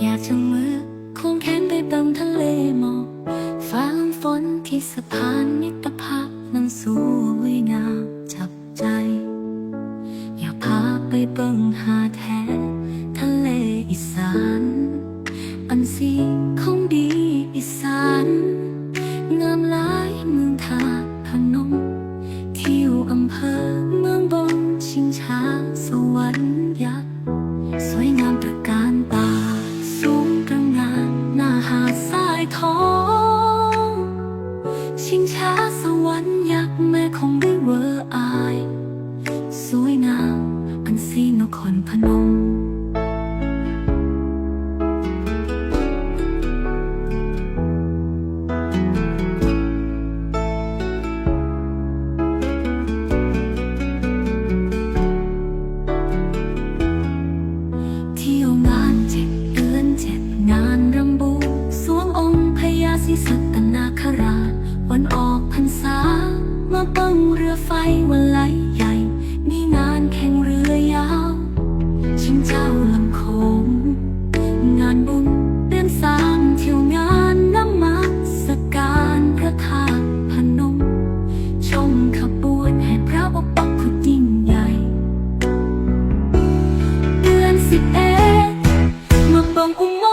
อยากจะมือควงแขนไปติมทะเลหมอกฟ้าฝนที่สะพานมิตรภาพนั้นสวยงามจับใจ อยากพาไปเบิ่งหาแท้ทะเลอีสาน อันสีของดีอีสานงามหลายเมืองทาตุพนมที่อยู่อำเภอเมืองบนชิงช้าสวรรค์ยักษ์สวยงามตระการตาายท้อง ชิงช้าสวรรค์ยักษ์แม่คงได้เวอร์อาย สวยงามอันซีนคนพนม สัตนาคราชวันออกพรรษา มาเบิ้งเรือไฟวันไหลใหญ่มีงานแข่งเรือยาวชิงเจ้าลำโขงงานบุญเดือนสามเที่ยวงานน้ำมัสการะธาตุพนม ชมขบวนแห่พระอบปักคุดิ่งใหญ่ เดือสิบเอ็ดมาเบิ้งอุโม